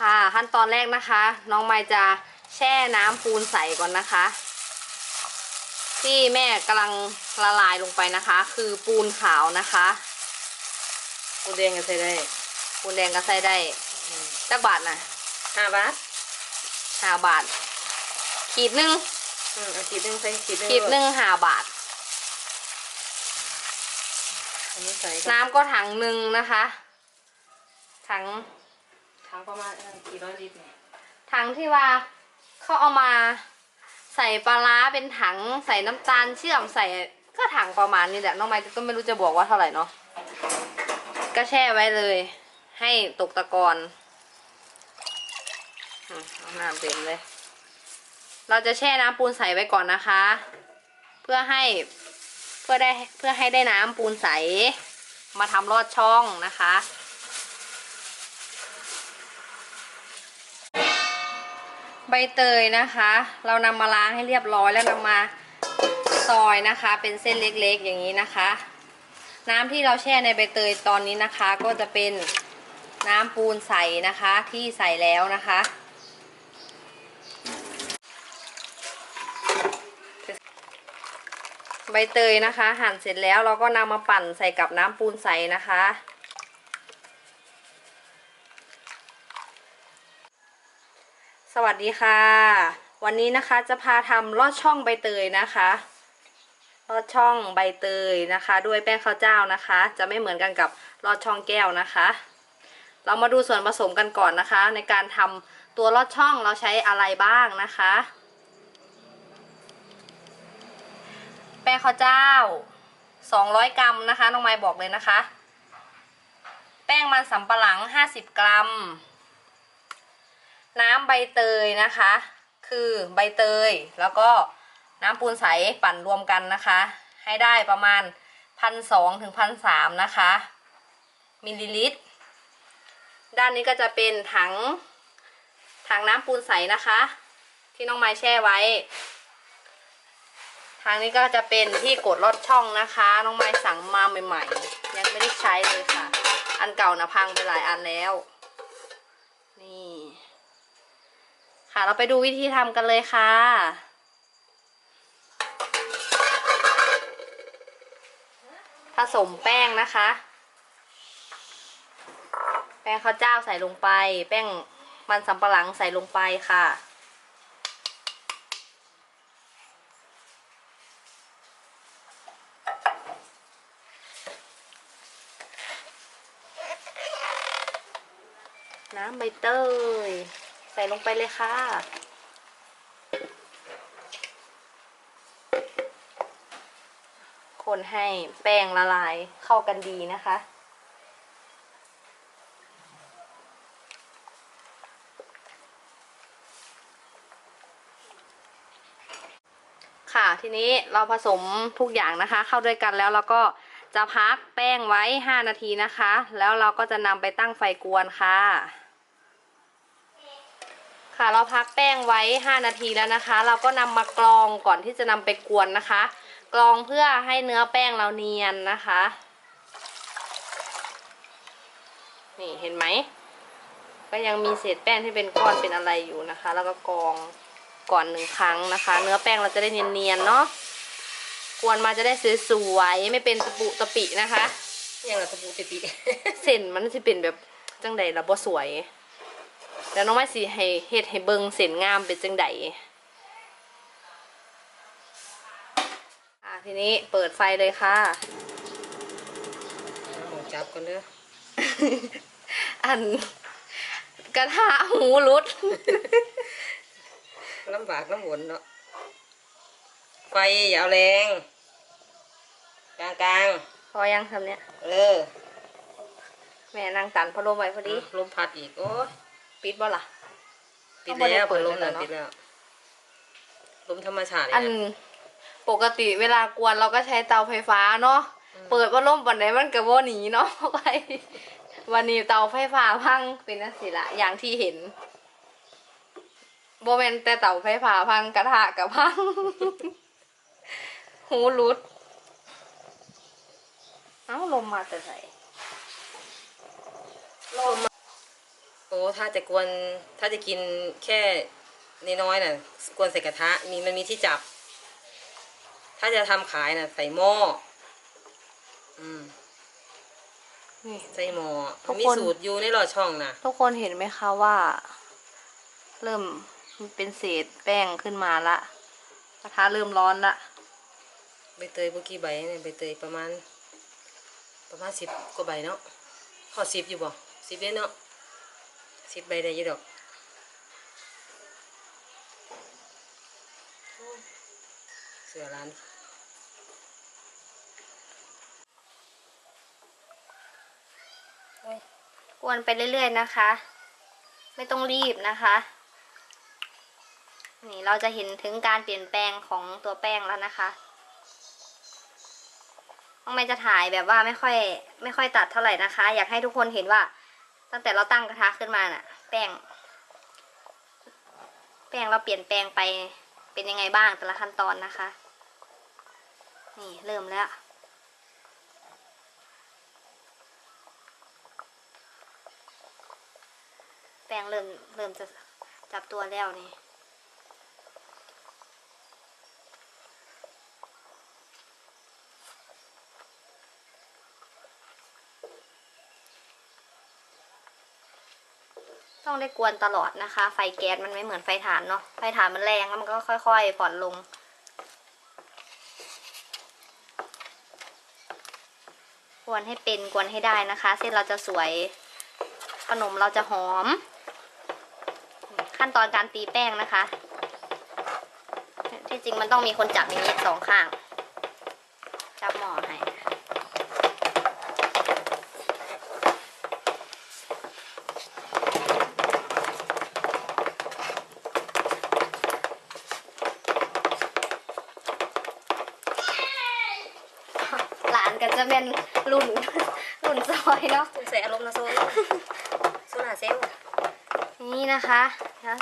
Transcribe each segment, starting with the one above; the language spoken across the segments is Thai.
ค่ะ ขั้นตอนแรกนะคะ น้องไมค์จะแช่น้ำปูนใสก่อนนะคะ ที่แม่กำลังละลายลงไปนะคะ คือปูนขาวนะคะปูแดงก็ใส่ได้ปูนแดงก็ใส่ได้จักบาทนะห้าบาทห้าบาท ขีดหนึ่งอืมเอาขีดหนึงใส่ขีดหนึงขีดหนึ่งห้าบาทอันนี้ใส่น้ำก็ถังหนึ่งนะคะ ถัง ทั้งประมาณกี่ร้อยลิตรเนี่ยถังที่ว่าเขาเอามาใส่ปลาร้าเป็นถังใส่น้ำตาลเชื่อมใส่ก็ถังประมาณนี้แหละน้องไมค์ก็ไม่รู้จะบอกว่าเท่าไหร่เนาะก็แช่ไว้เลย ให้ตกตะกอนอืมเอาน้ำเต็มเลย เราจะแช่น้ำปูนใสไว้ก่อนนะคะ เพื่อให้เพื่อได้เพื่อให้ได้น้ำปูนใสมาทำลอดช่องนะคะ ใบเตยนะคะ เรานำมาล้างให้เรียบร้อยแล้วนำมาซอยนะคะ เป็นเส้นเล็กๆอย่างนี้นะคะ น้ำที่เราแช่ในใบเตยตอนนี้นะคะ ก็จะเป็นน้ำปูนใสนะคะที่ใส่แล้วนะคะใบเตยนะคะ หั่นเสร็จแล้วเราก็นำมาปั่นใส่กับน้ำปูนใสนะคะ วัสดีค่ะ วันนี้นะคะจะพาทำลอดช่องใบเตยนะคะลอดช่องใบเตยนะคะ ด้วยแป้งข้าวเจ้านะคะ จะไม่เหมือนกันกับลอดช่องแก้วนะคะ เรามาดูส่วนผสมกันก่อนนะคะ ในการทำตัวลอดช่องเราใช้อะไรบ้างนะคะ แป้งข้าวเจ้า 200 กรัมนะคะน้องไม้บอกเลยนะคะ แป้งมันสำปะหลัง 50 กรัม น้ำใบเตยนะคะ คือใบเตยแล้วก็น้ำปูนใสปั่นรวมกันนะคะ ให้ได้ประมาณพันสองถึงพันสามนะคะ มิลลิลิตร ด้านนี้ก็จะเป็นถังถังน้ำปูนใสนะคะ ที่น้องไม้แช่ไว้ ทางนี้ก็จะเป็นที่กดลอดช่องนะคะ น้องไม้สั่งมาใหม่ๆ ยังไม่ได้ใช้เลยค่ะ อันเก่านะพังไปหลายอันแล้ว นี่ ค่ะ เราไปดูวิธีทำกันเลยค่ะ ผสมแป้งนะคะ แป้งข้าวเจ้าใส่ลงไป แป้งมันสำปะหลังใส่ลงไปค่ะน้ำใบเตย ใส่ลงไปเลยค่ะ คนให้แป้งละลายเข้ากันดีนะคะ ค่ะทีนี้เราผสมทุกอย่างนะคะ เข้าด้วยกันแล้วเราก็จะพักแป้งไว้ 5 นาทีนะคะ แล้วเราก็จะนำไปตั้งไฟกวนค่ะ ค่ะ เราพักแป้งไว้ 5 นาทีแล้วนะคะ เราก็นำมากรองก่อนที่จะนำไปกวนนะคะ กรองเพื่อให้เนื้อแป้งเราเนียนนะคะ นี่เห็นไหมก็ยังมีเศษแป้งที่เป็นก้อนเป็นอะไรอยู่นะคะ แล้วก็กรองก่อนหนึ่งครั้งนะคะ เนื้อแป้งเราจะได้เนียนๆเนาะกวนมาจะได้สวยๆไม่เป็นตะปุตะปินะคะยังละตะปูติดเส้นมันจะเป็นแบบจังใดล่ะบ่สวย แล้วน้องไม้สีให้เฮ็ดให้เบิงเส้นงามเป็นจังใดอะทีนี้เปิดไฟเลยค่ะเอาจับกันเด้ออันกระทะหูรุดลำบากลำบนเนาะไฟอย่าเอาแรงกลางกลางพอยังทำเนี้ยๆเออ แม่นั่งตันพัดลมไว้พอดีลมพัดอีก โอ้ย ปิดบ่ล่ะ ปิดเขาบ่ได้แล้วเปิดลมนั่นเลยเหรอปิดแล้วลมธรรมชาติอันเนี่ยปกติเวลากวนเราก็ใช้เตาไฟฟ้าเนาะอืมเปิดว่าล่มปันไหนมันก็บ่หนีเนาะไปวันนี้เตาไฟฟ้าพังเป็นนัสิละอย่างที่เห็นโบแมนแต่เตาไฟฟ้าพังกระทะกับพัง หูรุด เอ้าลมมาแต่ไหนลมมา โอ้ถ้าจะกวนถ้าจะกินแค่น้อยๆน่ะกวนใส่กระทะมีมันมีที่จับ ถ้าจะทำขายน่ะ ใส่หม้ออืมนี่ ใส่หม้อทุกมีคน สูตรอยู่ในหลอดช่องน่ะ ทุกคนเห็นไหมคะว่า เริ่มเป็นเศษแป้งขึ้นมาละกระทะเริ่มร้อนละใบเตยบุกี่ใบเนี่ยใบเตยประมาณ ประมาณสิบกว่าใบเนาะพอสิบอยู่บ่สิบเด้เนาะ สิบใบได้ยี่ดอกเสือร้านกวนไปเรื่อยๆนะคะ ไม่ต้องรีบนะคะ นี่เราจะเห็นถึงการเปลี่ยนแปลงของตัวแป้งแล้วนะคะน้องไม่จะถ่ายแบบว่าไม่ค่อย ไม่ค่อยตัดเท่าไหร่นะคะ อยากให้ทุกคนเห็นว่า ตั้งแต่เราตั้งกระทะขึ้นมาน่ะ แป้ง แป้งเราเปลี่ยนแปลงไปเป็นยังไงบ้างแต่ละขั้นตอนนะคะ นี่เริ่มแล้ว แป้งเริ่มเริ่มจะจับตัวแล้วนี่ ต้องได้กวนตลอดนะคะ ไฟแก๊สมันไม่เหมือนไฟถ่านเนาะไฟถ่านมันแรงแล้วมันก็ค่อยๆผ่อนลง กวนให้เป็นกวนให้ได้นะคะ เส้นเราจะสวยขนมเราจะหอม ขั้นตอนการตีแป้งนะคะ ที่จริงมันต้องมีคนจับอย่างนี้สองข้าง จับหม้อให้ หลานก็ จะเป็นรุ่นรุ่นซอยเนาะต้องใส่อารมณ์นะโซนโซลาเซลล์นี่นะคะแล้ว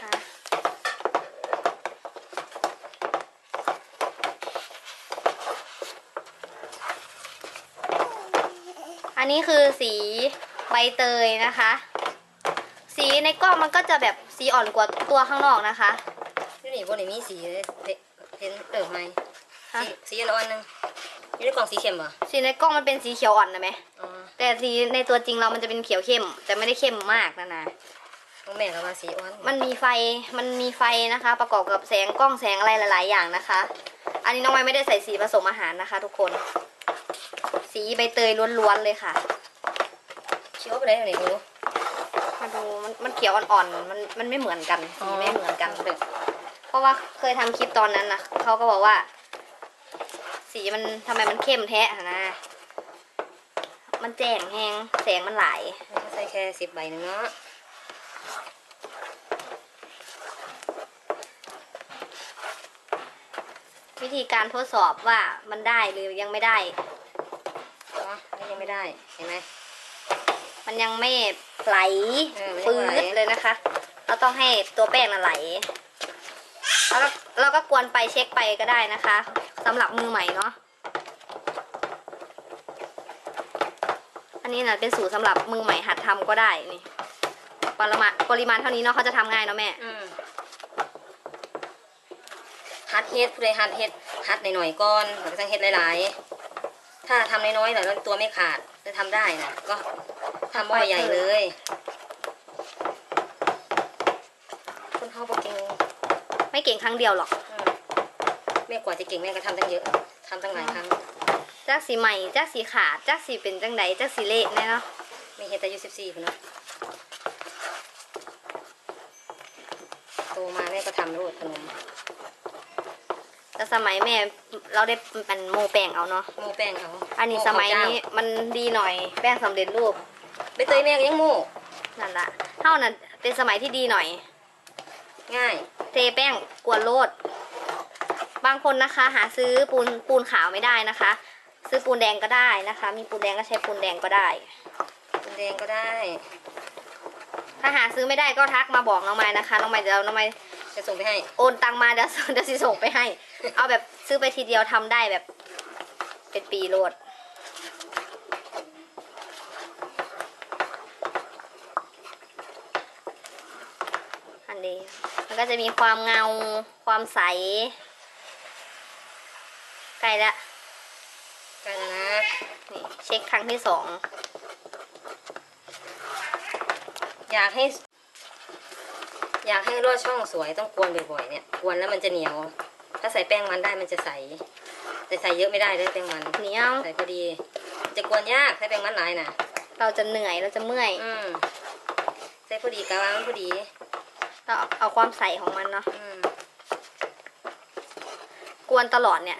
ค่ะอันนี้คือสีใบเตยนะคะ สีในกล้องมันก็จะแบบสีอ่อนกว่าตัวข้างนอกนะคะ นี่นี่บนนี้มีสีเลยเห็นเติมไหมฮะ สีสีอ่อนๆหนึงอยู่ในกล่องสีเข้มป่ะสีในกล้องมันเป็นสีเขียวอ่อนนะไหมอ๋อแต่สีในตัวจริงเรามันจะเป็นเขียวเข้ม แต่ไม่ได้เข้มมากนะนะ ของแม่ก็ว่าสีอ่อนมันมีไฟ มันมีไฟนะคะ ประกอบกับแสงกล้องแสงอะไรหลาย ๆ อย่างนะคะ อันนี้น้องไม้ไม่ได้ใส่สีผสมอาหารนะคะ ทุกคน สีใบเตยล้วนๆเลยค่ะ เขียวไปได้ไหนกูมาดูมันมันเขียวอ่อนๆ มันมันไม่เหมือนกัน สีไม่เหมือนกันเด็กเพ ราะว่าเคยทำคลิปตอนนั้นนะเขาก็บอกว่า สีมันทำไมมันเข้มแท้อะนะมันแจ้งแหงแสงมันหลายใส่แค่สิบใบหนึงเนาะวิธีการทดสอบว่ามันได้หรือยังไม่ได้อ๋อนี่ยังไม่ได้เห็นไหมมันยังไม่ไหลเออไม่ปื๊ไหลดเลยนะคะ เราต้องให้ตัวแป้งน่ะไหล แล้วก็เราก็กวนไปเช็คไปก็ได้นะคะสำหรับมือใหม่เนาะอันนี้นะเป็นสูตรสำหรับมือใหม่หัดทำก็ได้นี่ปริมาณปริมาณเท่านี้เนาะเขาจะทำง่ายเนาะแม่อืมฮัดเฮ็ดผู้ใดฮัดเฮ็ดฮัดหน่อยๆก่อนแล้วก็ต้องเฮ็ดหลายๆ ถ้าทำน้อยๆหน่อยแล้วตัวไม่ขาดจะทำได้นะก็ทำหม้อใหญ่เลย คนเขาบอกเก่ง ไม่เก่งครั้งเดียวหรอกอืมแม่กว่าจะเก่งแม่ก็ทำตั้งเยอะทำตั้งหลายครั้งจักสีใหม่จักสีขาดจักสีเป็นจังไดจักสีเละแน่เนาะไม่เฮ็ดแต่อายุสิบสี่คนนะโตมาแม่ก็ทำรูดขนมแต่สมัยแม่เราได้เป็นโมแป้งเอาเนาะโม่แป้งเอาอันนี้สมัยนี้มันดีหน่อยแป้งสำเร็จรูปใบเตยแม่ก็ยังโม่นั่นละเท่านั้นเป็นสมัยที่ดีหน่อย ง่าย เทแป้งกวนโลด บางคนนะคะ หาซื้อปูนปูนขาวไม่ได้นะคะ ซื้อปูนแดงก็ได้นะคะ มีปูนแดงก็ใช้ปูนแดงก็ได้คุณแดงก็ได้ ถ้าหาซื้อไม่ได้ก็ทักมาบอกน้องไม้นะคะน้องไม้เดี๋ยวน้องไม้จะส่งไปให้ โอนตังมาเดี๋ยวเดี๋ยวสิส่งไปให้ เอาแบบซื้อไปทีเดียวทำได้แบบ เป็นปีโลด อดีมันก็จะมีความเงาความใสใกล้ละใกล้แล้วนะนี่เช็คครั้งที่สองอยากให้อยากให้รอดช่องสวยต้องกวนบ่อยๆเนี่ยกวนแล้วมันจะเหนียว ถ้าใส่แป้งมันได้มันจะใส แต่ใส่เยอะไม่ได้เลยแป้งมันเหนียวใส่พอดี จะกวนยากใส่แป้งมันหลายน่ะเราจะเหนื่อยเราจะเมื่อย อืมใส่พอดีกะวางพอดี เราเอาความใสของมันเนาะอืมกวนตลอดเนี่ย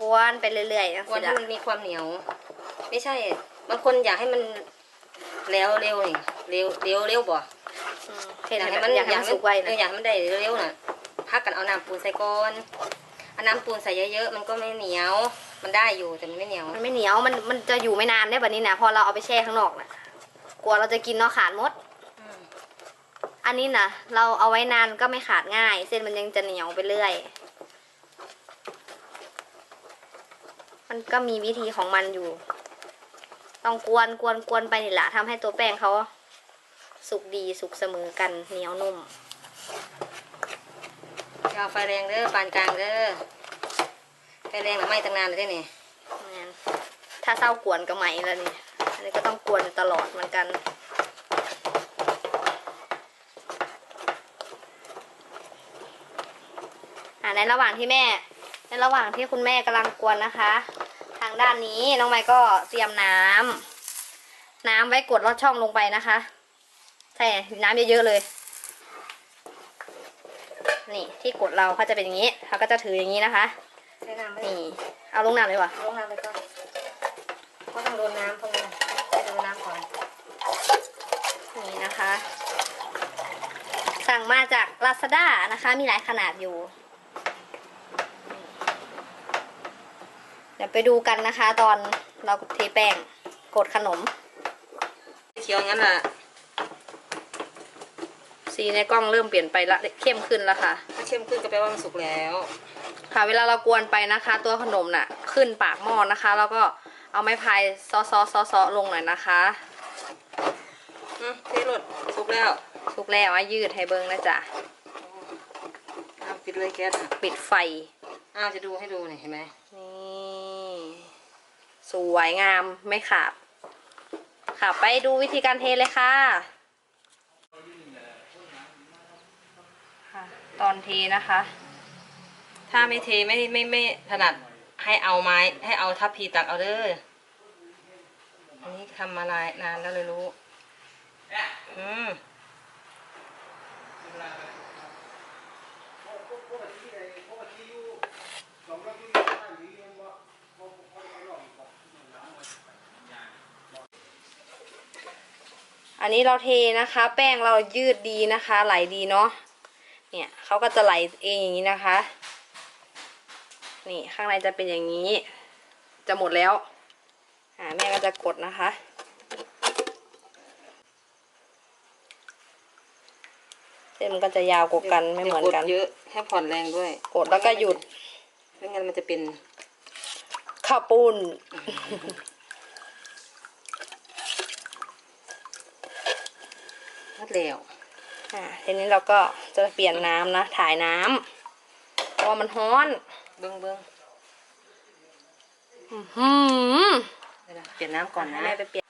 กวนไปเรื่อยๆนะกวนสิให้ละมันมีความเหนียว ไม่ใช่ บางคนอยากให้มันแล้วเร็วนี่เร็วเร็วเร็วบ่อืมเห็นอยากไหมให้มันอยากให้มันสุกไวเอนะออยากให้มันได้เร็วๆน่ะพักกันเอาน้ำปูนใส่ก้อนเอาน้ำปูนใส่เยอะๆมันก็ไม่เหนียว มันได้อยู่แต่มันไม่เหนียว มันไม่เหนียวมันมันจะอยู่ไม่นานได้แบบนี้นะพอเราเอาไปแช่ข้างนอกนะกลัวเราจะกินเนาะขาดหมดอืม อันนี้นะเราเอาไว้นานก็ไม่ขาดง่าย เส้นมันยังจะเหนียวไปเรื่อย มันก็มีวิธีของมันอยู่ ต้องกวนกวนกวนไปนี่แหละทำให้ตัวแป้งเขาสุกดีสุกเสมอกันเหนียวนุ่มอย่าเอาไฟแรงเด้อปานกลางเด้อไฟแรงหรือไม่ตั้งนานเลยเด้อนี่งั้นถ้าเศร้ากวนก็ไหมแล้วนี่อันนี้ก็ต้องกวนอยู่ตลอดเหมือนกัน อ่า ในระหว่างที่แม่ ในระหว่างที่คุณแม่กำลังกวนนะคะ ทางด้านนี้น้องไม้ก็เตรียมน้ำน้ำไว้กดลอดช่องลงไปนะคะใส่น้ำเยอะๆเลย นี่ที่กดเราเขาจะเป็นอย่างนี้เขาก็จะถืออย่างนี้นะคะใช้น้ำไหมนี่เอาลงน้ำเลยวะลงน้ำไปก่อนเพราะต้องโดนน้ำตรงนี้ให้โดนน้ำก่อนนี่นะคะ สั่งมาจาก Lazada นะคะ มีหลายขนาดอยู่ เดี๋ยวไปดูกันนะคะ ตอนเราเทแป้งกดขนมเคี้ยวงั้นล่ะสีในกล้องเริ่มเปลี่ยนไปละเข้มขึ้นแล้วค่ะถ้าเข้มขึ้นก็แปลว่ามันสุกแล้ว ค่ะ เวลาเรากวนไปนะคะ ตัวขนมน่ะ ขึ้นปากหม้อนะคะ แล้วก็เอาไม้พายซอซอซอซอลงหน่อยนะคะอืมเทรดสุกแล้วทุกแล้วอะยืดให้เบิ้งนะจ๊ะอ้าวปิดเลยแก๊สอะปิดไฟอ้าวจะดูให้ดูหน่อยเห็นไหมนี่ สวยงามไม่ขาดค่ะไปดูวิธีการเทเลยค่ะค่ะ ตอนเทนะคะ ถ้าไม่เทไม่ไม่ไม่ถนัดให้เอาไม้ให้เอาทัพพีตักเอาเด้ออันนี้ทำมาหลายนานแล้วเลยรู้ อืม อันนี้เราเทนะคะ แป้งเรายืดดีนะคะ ไหลดีเนาะเนี่ยเขาก็จะไหลเองอย่างนี้นะคะ นี่ข้างในจะเป็นอย่างนี้ จะหมดแล้วอ่าแม่ก็จะกดนะคะเส้นมันก็จะยาวกว่ากันไม่เหมือนกันย่ากดเยอะให้ผ่อนแรงด้วย กดแล้วก็หยุดไม่งั้นมันจะเป็นข้าวปุ้น นัดแล้วอ่าทีนี้เราก็จะเปลี่ยนน้ำนะ ถ่ายน้ำเพราะว่ามันร้อนเบิ้งเบิ้งอื้อหือเดี๋ยวนะเปลี่ยนน้ำก่อนนะแม่ไปเปลี่ยน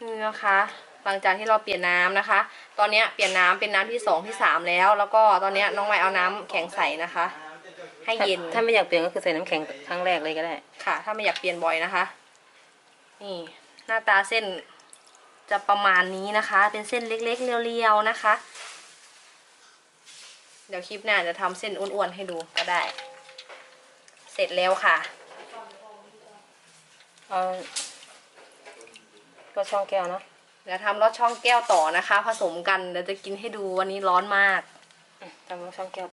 นี่นะคะ หลังจากที่เราเปลี่ยนน้ำนะคะ ตอนเนี้ยเปลี่ยนน้ำเป็นน้ำที่สองที่สามแล้ว แล้วก็ตอนเนี้ยน้องไม้เอาน้ำแข็งใส่นะคะ ให้เย็น ถ้าไม่อยากเปลี่ยนก็คือใส่น้ำแข็งครั้งแรกเลยก็ได้ ค่ะ ถ้าไม่อยากเปลี่ยนบ่อยนะคะ นี่ หน้าตาเส้น จะประมาณนี้นะคะ เป็นเส้นเล็กๆ เรียวๆนะคะ เดี๋ยวคลิปหน้าจะทำเส้นอ้วนๆให้ดูก็ได้ เสร็จแล้วค่ะเอาก็ช่องแก้วเนาะเดี๋ยวทำรสช่องแก้วต่อนะคะ ผสมกันเดี๋ยวจะกินให้ดูวันนี้ร้อนมากอืมทำช่องแก้ว